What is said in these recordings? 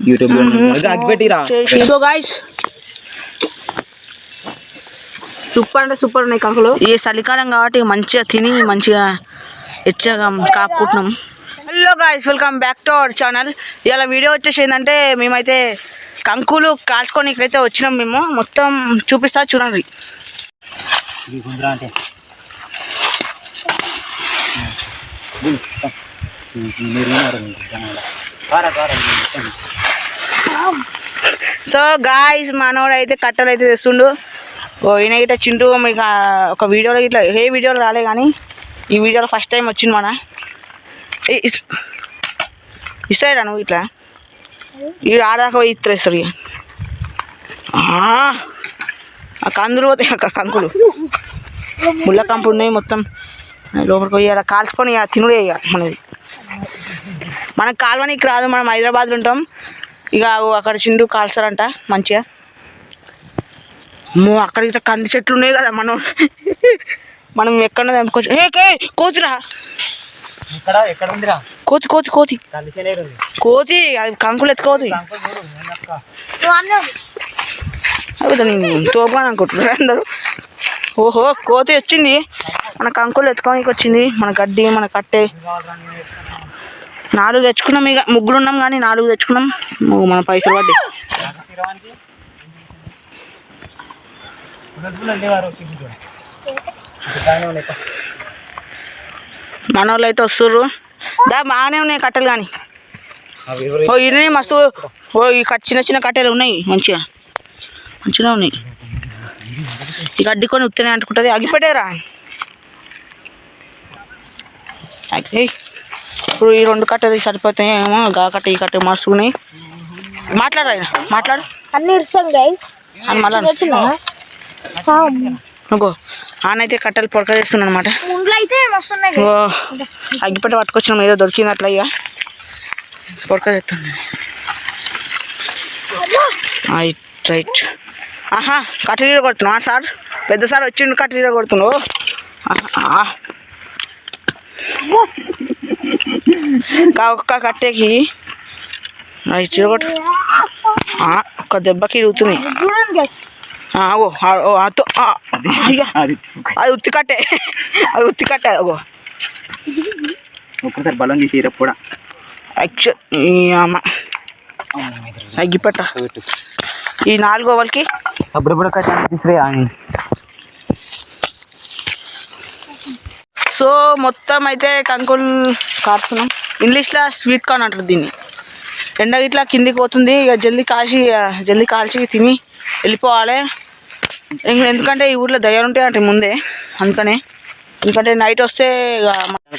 యూట్యూబ్లో అగ్గిపెట్టిరా so guys super అంటే సూపర్ ఉన్నాయి కంకులు. ఈ చలికాలం కాబట్టి మంచిగా తిని మంచిగా ఎచ్చగా కాపుకుంటున్నాం. Hello guys welcome back to our channel ఇవాళ వీడియో వచ్చేసి ఏంటంటే మేమైతే కంకులు కాల్చుకొని ఇక్కడైతే వచ్చినాం మేము. మొత్తం చూపిస్తా చూడండి. అంటే. సో గాయస్ మనోడు అయితే కట్టలు అయితే తెస్తుండు. ఓ ఈయన గిట్ట చింటూ మీకు ఒక వీడియోలో ఇట్లా ఏ వీడియోలో రాలే కానీ ఈ వీడియోలో ఫస్ట్ టైం వచ్చింది మన. ఇస్తాయిరా నువ్వు ఇట్లా? ఈ ఆడదాకా పోయి ఇస్తారు ఇక ఆ, కందులు పోతాయి అక్కడ కంకులు ముళ్ళ కంపు ఉన్నాయి మొత్తం. లోపలికి పోయి అలా కాల్చుకొని ఇక తినుడే ఇక మనది. మనకు కాలువనికి రాదు మనం హైదరాబాద్లో ఉంటాం. ఇక అక్కడ చిండు కాల్చారంట మంచిగా. అక్కడ ఇట్లా కంది చెట్లు ఉన్నాయి కదా మనం. మనం ఎక్కడ తెంపుకోవచ్చు ఏ కోతిరా. ఇక్కడ ఎక్కడ ఉందిరా? కోతి కోతి కోతి. కోతి అది కంకులు నేను తోపుగా అనుకుంటున్నారు అందరూ. ఓహో కోతి వచ్చింది. మన కంకులు ఎత్తుకోనికి వచ్చింది. మన గడ్డి మన కట్టె. నాలుగు తెచ్చుకున్నాం ఇక ముగ్గురు ఉన్నాం కానీ నాలుగు తెచ్చుకున్నాం. మన పైసలు పడ్డాయి. మన వాళ్ళు అయితే వస్తుర్రు. దా బాగానే ఉన్నాయి కట్టెలు కానీ. ఓ ఇన్ని మస్తు ఓ ఈ చిన్న చిన్న కట్టెలు ఉన్నాయి మంచిగా. మంచిగా ఉన్నాయి. ఈ గడ్డి కొని ఉత్తనే అంటుకుంటుంది. అగిపెట్టేరా ఏయ్, ఇప్పుడు ఈ రెండు కట్టెలు సరిపోతాయి ఏమో గా కట్ట ఈ కట్ట మస్తు ఉన్నాయి మాట్లాడరా ఆయన, మాట్లాడు. అన్ని ఇస్తాం గైస్ అని మళ్ళా ఇంకో ఆనైతే కట్టెలు పొడక చేస్తున్నాడు అనమాట అగ్గిపెట్ట పట్టుకొచ్చినాం ఏదో దొరికింది అట్లా ఇక పొడక తెస్తాను రైట్ రైట్. ఆహా కట్టెలు కొడుతున్నావా సార్? పెద్ద సార్ వచ్చిండు కట్టెలు కొడుతున్నావు. ఆహా. కా ఒక్క కట్టెకి కొట్టు ఆ, ఒక్క దెబ్బకి ఇరుగుతుంది చూడండి గైస్ ఆ, ఓ ఆ, ఓ అతో అది అది ఉత్తి కట్టే అది ఉత్తి కట్టే అగో ఒక్కసారి బలం తీసి కూడా అమ్మ. అగ్గిపెట్ట. ఈ నాలుగో వాళ్ళకి అప్పుడప్పుడు కట్టాలి తీసురే సో మొత్తం అయితే కంకులు కారుతున్నాం ఇంగ్లీష్లో స్వీట్ కార్న్ అంటారు దీన్ని. ఎండ ఇట్లా కిందికి పోతుంది ఇక జల్దీ కాల్చి జల్దీ కాల్చి తిని వెళ్ళిపోవాలి. ఎందుకంటే ఈ ఊర్లో దయ్యాలు ఉంటాయి అంటే ముందే అందుకనే. ఎందుకంటే నైట్ వస్తే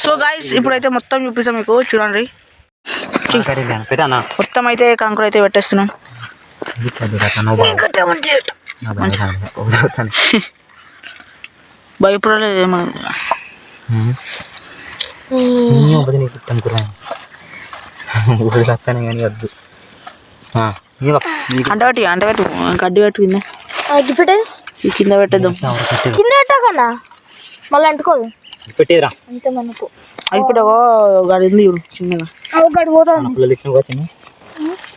సో గాయస్ ఇప్పుడైతే మొత్తం చూపిస్తాం మీకు చూడండి. మొత్తం అయితే కంకులు అయితే పెట్టేస్తున్నాం. భయపడలేదు ఏమో కానీ వద్దు. అంటబెట్టి అంటబెట్టు గడ్డి పెట్టు కింద. అగ్గిపెట్టే ఈ కింద పెట్టేద్దాం. కింద పెట్టకన్నా మళ్ళీ అంటుకోదు పెట్టేదిరా. అంతే మనకు. చూడు చిన్నగా. పిల్లలు ఇచ్చిన వచ్చింది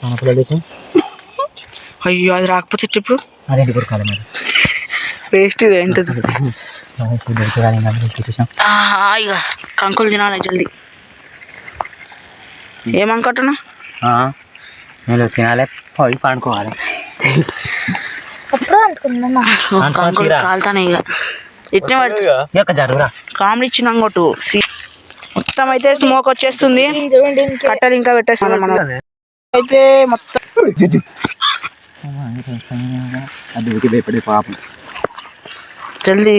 మన పిల్లలు ఇచ్చి అయ్యో అది రాకపోతే ఇప్పుడు అదే ఇప్పుడు కాదు ఎంత ఇక కంకులు తినాలి జల్దీ. ఏమనుకుంటున్నా నేను తినాలి. పోయి పండుకోవాలి. కంకులు. కాలుతానే ఇక ఇట్నే జరుగురా కామెడీ ఇచ్చినాం కొట్టు మొత్తం అయితే స్మోక్ వచ్చేస్తుంది. కట్టెలు ఇంకా పెట్టేస్తున్నాం మనం. అయితే మొత్తం అది ఊరికి భయపడే పాపం. జల్దీ.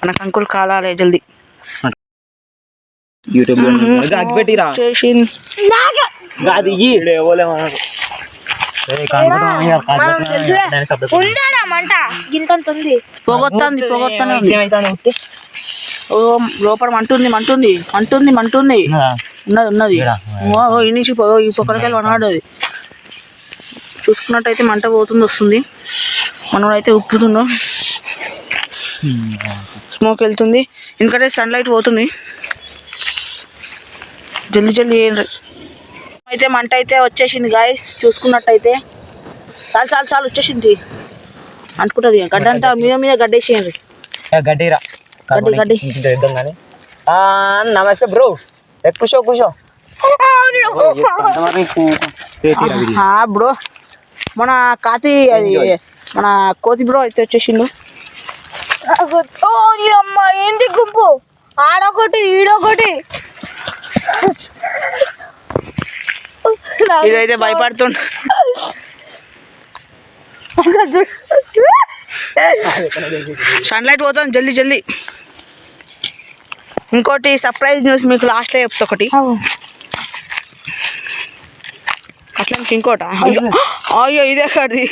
మన కంకులు కాలాలి జల్దీ. యూట్యూబ్లో అగ్గిపెట్టిరా అది పొగొత్తాంది పొగొత్తానే ఓ లోపల మంటుంది మంటుంది మంటుంది మంటుంది. ఉన్నది? ఉన్నది ఈ నుంచి ఈ పొక్కలకెళ్ళి వనబడ్డది చూసుకున్నట్టయితే మంట పోతుంది వస్తుంది. మనోడైతే ఉప్పుతుండో స్మోక్ వెళ్తుంది ఎందుకంటే సన్లైట్ పోతుంది జల్దీ జల్దీ అయితే మంట అయితే వచ్చేసింది గాయస్ చూసుకున్నట్టయితే చాలు చాలు చాలు వచ్చేసింది అనుకుంటుంది గడ్డంతా మీద మీద గడ్డేసేయండి గడ్డిరా గడ్డి, గడ్డి. నమస్తే బ్రో కూర్చో కూర్చో బ్రో మన కాతి అది మన కోతి బ్రో అయితే వచ్చేసిండు. అమ్మ ఏంటి గుంపు? ఆడొకటి ఈడొకటి. ఇదైతే భయపడుతుండు. సన్లైట్ పోతాం జల్దీ జల్దీ. ఇంకోటి సర్ప్రైజ్ న్యూస్ మీకు లాస్ట్లో చెప్తా ఒకటి. అట్లా ఇంక ఇంకోట అయ్యో. ఇదే తిరగండి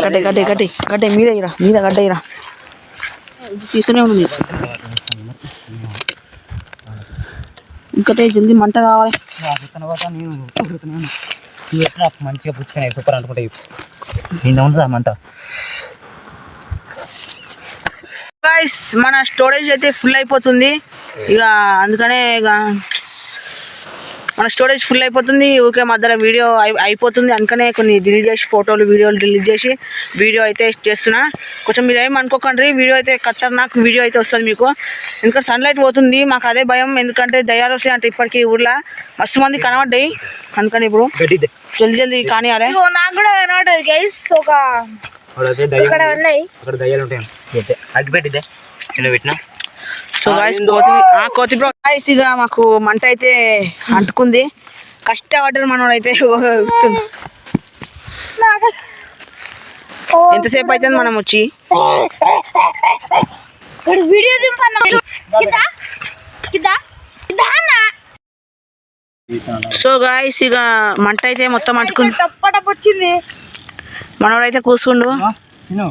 గడ్డే గడ్డే గడ్డే గడ్డే మీద ఇరా మీద ఇరా. తీస్తూనే ఉంది. ఇంకటే జల్దీ మంట కావాలి. మంచిగా పుచ్చుకొని సూపర్ అనుకుంటా నేను ఉందా మంట. మన స్టోరేజ్ అయితే ఫుల్ అయిపోతుంది. ఇక అందుకనే ఇక మన స్టోరేజ్ ఫుల్ అయిపోతుంది. ఊరికే మధ్యలో వీడియో అయి- అయిపోతుంది. అందుకనే కొన్ని డిలీట్ చేసి ఫోటోలు వీడియోలు డిలీట్ చేసి వీడియో అయితే చేస్తున్నా. కొంచెం మీరు ఏం అనుకోకండి. వీడియో అయితే కట్టర్ నాకు వీడియో అయితే వస్తుంది మీకు. ఎందుకంటే సన్లైట్ పోతుంది. మాకు అదే భయం. ఎందుకంటే వస్తాయి అంటే ఇప్పటికీ ఊర్లో. మస్తు మంది కనబడ్డాయి. అందుకని ఇప్పుడు జల్దీ జల్దీ కానీ అరే నాకు కూడా కనబడదు గైస్. ఒక ఇక్కడ ఉన్నాయి. అక్కడ దయ్యాలు ఉంటాయి. పెట్టినా. సో గాయస్ కోతి ఆ కోతి బ్రో గాయస్ ఇక మాకు మంట అయితే అంటుకుంది. కష్టపడ్డారు మనం అయితే ఎంతసేపు అవుతుంది మనం వచ్చి? వీడియో సో గాయస్ ఇక మంట అయితే మొత్తం అంటుకుంది. మనోడైతే చిన్న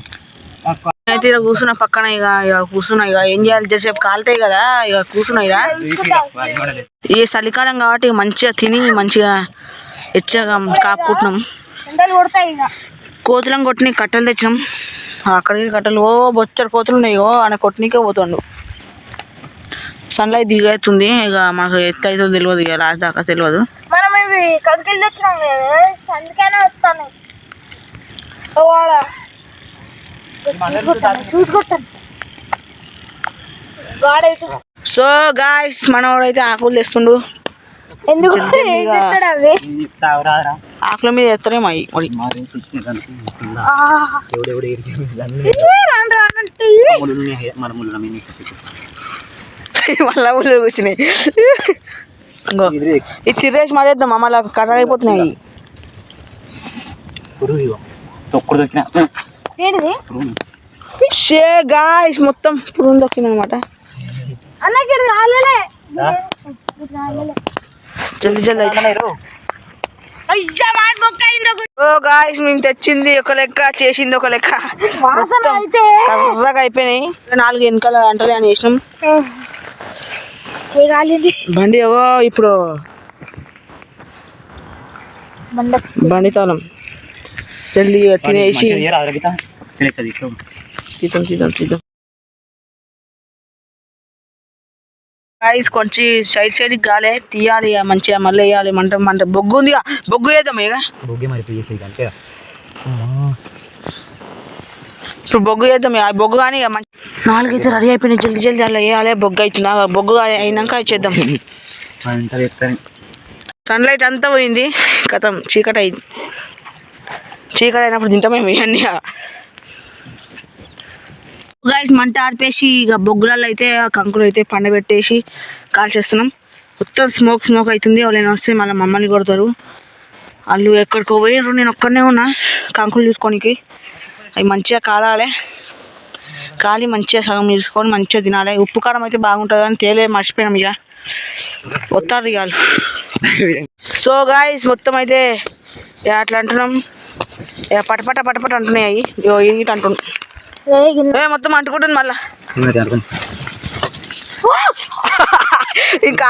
అయితే ఇక కూర్చున్న పక్కన ఇక ఇక కూర్చున్నా ఇక ఏం చేయాలి? చేసేపు కాలుతాయి కదా ఇక కూర్చున్నా ఇక. ఈ చలికాలం కాబట్టి మంచిగా తిని మంచిగా ఎచ్చగా కాపుకుంటున్నాం. కోతులను కొట్టిన కట్టెలు తెచ్చినాం. అక్కడికి కట్టెలు ఓ బొచ్చరు కోతులు ఉన్నాయి ఓ ఆయన కొట్టినకే పోతుండు. సన్లైట్ దిగవుతుంది ఇక మాకు ఎత్తు అవుతుందో తెలియదు ఇక లాస్ట్ దాకా తెలియదు మనం ఇవి కంకిలు తెచ్చినాం కదా అందుకనే వస్తాను వాడ చూసి కొట్టాను వాడైతే సో గాయస్ మనోడైతే ఆకులు తెస్తుండు. ఎందుకు? ఆకుల మీద అవి మరి. మన ముళ్ళు ఊళ్ళో కూర్చున్నాయి. ఇది తిరేసి మరేద్దాం మళ్ళీ ఇగో తొక్కుడు దొక్కిన. ఏంటిది? షే గాయస్ మొత్తం పురుగు దొక్కింది అనమాట. అన్నకి జల్దీ ఓ గాయస్ మేము తెచ్చింది ఒక లెక్క చేసింది ఒక లెక్క. కర్రగా అయిపోయినాయి. నాలుగు వెనకాల అంటలే అని చేసినాం. బండి ఏవో ఇప్పుడు బండి తాళం. జల్దీ తినేసి తీద్దాం తీద్దాం తీద్దాం గాయస్ కొంచెం సైడ్ సైడ్ గాలే తీయాలి ఇక మంచిగా మళ్ళీ వేయాలి మంట మంట బొగ్గు ఉంది ఇక. బొగ్గు వేద్దాం ఇక. బొగ్గే మరి ఇప్పుడు బొగ్గు వేద్దాం ఇక. ఆ బొగ్గు కానీ ఇక మంచి నాలుగైతే రెడీ అయిపోయినాయి జల్దీ జల్దీ అలా వేయాలి బొగ్గు అవుతుంది ఆ బొగ్గు కానీ అయినాక చేద్దాం. సన్లైట్ అంతా పోయింది కథం చీకటి అయింది చీకటి అయినప్పుడు తింటామేమి ఇవన్నీ గాయస్ మంట ఆర్పేసి ఇక బొగ్గులలో అయితే కంకులు అయితే పండబెట్టేసి కాల్చేస్తున్నాం మొత్తం స్మోక్ స్మోక్ అవుతుంది వాళ్ళని వస్తే మళ్ళీ మమ్మల్ని కొడతారు. వాళ్ళు ఎక్కడికో పోయారు నేను ఒక్కడనే ఉన్నా కంకులు చూసుకోనికి. అవి మంచిగా కాలాలి. కాలి మంచిగా సగం తీసుకొని మంచిగా తినాలి. ఉప్పు కారం అయితే బాగుంటుంది అని తేలే మర్చిపోయినాం ఇక. వస్తారు ఇక సో గాయస్ మొత్తం అయితే అట్లా అంటున్నాం. పటపట పటపట అంటున్నాయి అవి. ఇటు అంటున్నాం. ఏ మొత్తం అంటుకుంటుంది మళ్ళా. ఇంకా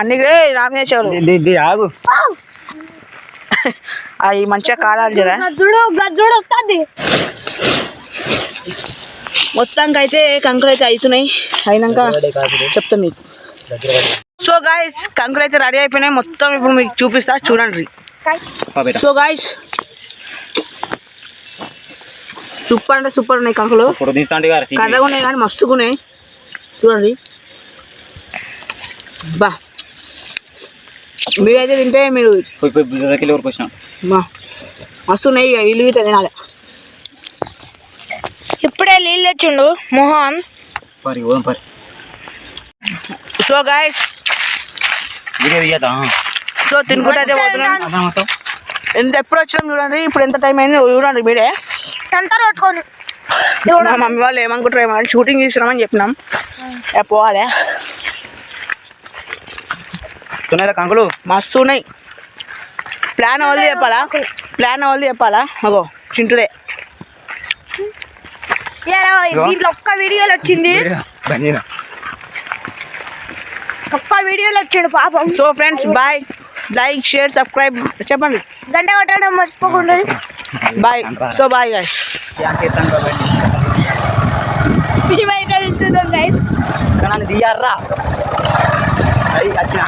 అన్ని రామేశ్వరు ఆగు. అవి మంచిగా కాలాలి జరా. గజ్జుడు గజ్జుడు వస్తుంది. మొత్తానికి అయితే కంకులు అయితే అవుతున్నాయి అయినాక చెప్తా మీకు. సో గాయస్ కంకులు అయితే రెడీ అయిపోయినాయి. మొత్తం ఇప్పుడు మీకు చూపిస్తా చూడండి. సో గాయస్ సూపర్ అంటే సూపర్ ఉన్నాయి కంకులు. కర్రగా ఉన్నాయి కానీ మస్తుగా ఉన్నాయి. చూడండి. బా. మీరైతే తింటే మీరు మస్తు ఉన్నాయి ఇక ఇల్లు తినాలి. ఇప్పుడే నీళ్ళు వచ్చిండు మోహన్. పరి ఓం పరి. సో గాయస్ వీడియో తీయదా సో తినుకుంటే అయితే పోతున్నాం ఎంత ఎప్పుడు వచ్చినాం చూడండి ఇప్పుడు ఎంత టైం అయింది చూడండి మీరే. సంతా కొట్టుకొని మా మమ్మీ వాళ్ళు ఏమనుకుంటారు ఏమో షూటింగ్ తీసుకున్నామని చెప్పినాం. ఇక పోవాలి. కంకులు. మస్తు ఉన్నాయి. ప్లాన్ వాళ్ళు చెప్పాలా? ప్లాన్ వాళ్ళు చెప్పాలా? అగో చింటుదే. దీంట్లో ఒక్క వీడియోలు వచ్చింది. ఒక్క వీడియోలు వచ్చిండు పాపం. So friends bye. Like share subscribe చెప్పండి గంట కొట్టడం మర్చిపోకుండా బాయ్ సో బాయ్ గాయస్ మేమైతే వెళ్తున్నాం గైస్ కానీ తీయారా అయ్యి వచ్చిన